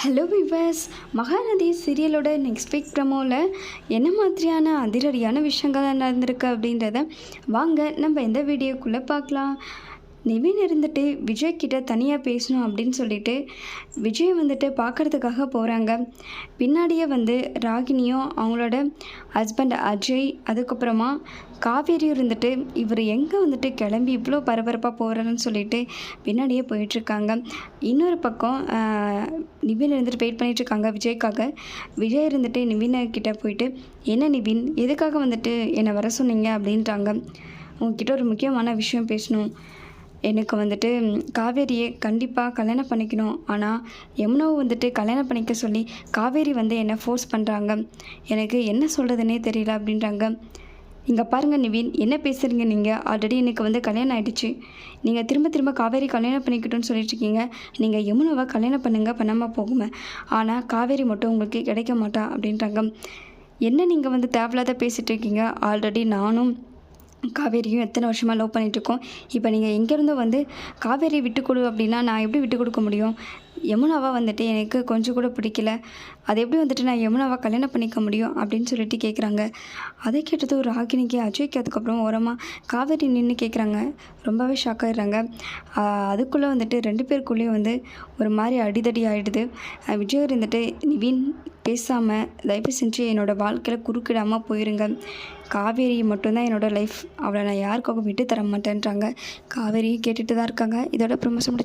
Hello viewers Mahanadi சீரியலோட next week ப்ரமோவில் என்ன மாதிரியான அதிரடியான விஷயங்கள் நடந்திருக்கு அப்படின்றத வாங்க நம்ம எந்த வீடியோக்குள்ளே பார்க்கலாம். நிவின் இருந்துட்டு விஜய் கிட்ட தனியாக பேசணும் அப்படின்னு சொல்லிட்டு விஜய் வந்துட்டு பார்க்குறதுக்காக போகிறாங்க பின்னாடியே வந்து ராகினியும் அவங்களோட ஹஸ்பண்ட் அஜய் அதுக்கப்புறமா காவேரியும் இருந்துட்டு இவர் எங்கே வந்துட்டு கிளம்பி இவ்வளோ பரபரப்பாக போகிறாருன்னு சொல்லிட்டு பின்னாடியே போயிட்டுருக்காங்க. இன்னொரு பக்கம் நிவின் இருந்துட்டு வெயிட் பண்ணிகிட்ருக்காங்க விஜய்க்காக. விஜய் இருந்துட்டு நிவின்கிட்ட போயிட்டு என்ன நிவின் எதுக்காக வந்துட்டு என்னை வர சொன்னீங்க? அப்படின்றாங்க. உங்ககிட்ட ஒரு முக்கியமான விஷயம் பேசணும். எனக்கு வந்துட்டு காவேரியை கண்டிப்பாக கல்யாணம் பண்ணிக்கணும். ஆனால் யமுனாவை வந்துட்டு கல்யாணம் பண்ணிக்க சொல்லி காவேரி வந்து என்னை ஃபோர்ஸ் பண்ணுறாங்க எனக்கு என்ன சொல்கிறதுனே தெரியல அப்படின்றாங்க. இங்கே பாருங்கள் நிவின் என்ன பேசுகிறீங்க நீங்கள் ஆல்ரெடி எனக்கு வந்து கல்யாணம் ஆகிடுச்சு நீங்கள் திரும்ப திரும்ப காவேரி கல்யாணம் பண்ணிக்கிட்டோன்னு சொல்லிட்டுருக்கீங்க நீங்கள் யமுனாவை கல்யாணம் பண்ணுங்கள் பண்ணாமல் போகுங்க ஆனால் காவேரி மட்டும் உங்களுக்கு கிடைக்க மாட்டா அப்படின்றாங்க. என்ன நீங்கள் வந்து தேவையில்லாத பேசிகிட்டு இருக்கீங்க? ஆல்ரெடி நானும் காவேரியும் எத்தனை வருஷமாக லவ் பண்ணிகிட்ருக்கோம் இப்போ நீங்கள் எங்கேருந்தோ வந்து காவேரி விட்டு கொடு அப்படின்னா நான் எப்படி விட்டு கொடுக்க முடியும்? யமுனாவா வந்துட்டு எனக்கு கொஞ்சம் கூட பிடிக்கல. அது எப்படி வந்துட்டு நான் யமுனாவை கல்யாணம் பண்ணிக்க முடியும் அப்படின்னு சொல்லிட்டு கேட்குறாங்க அதை கேட்டது ஒரு ராகினிக்கு அஜய்க்கு அதுக்கப்புறம் ஓரமாக காவேரி நின்று கேட்குறாங்க ரொம்பவே ஷாக் ஆகிடுறாங்க அதுக்குள்ளே வந்துட்டு ரெண்டு பேருக்குள்ளேயும் வந்து ஒரு மாதிரி அடிதடி ஆகிடுது விஜய் இருந்துட்டு நிவின் பேசாமல் தயவு செஞ்சு என்னோடய வாழ்க்கையில் குறுக்கிடாமல் போயிருங்க. காவேரி மட்டும்தான் என்னோடய லைஃப் அவளை நான் யாருக்காகவும் விட்டு தர மாட்டேன்றாங்க. காவேரி கேட்டுட்டு தான் இருக்காங்க. இதோட ப்ரொமோஷன்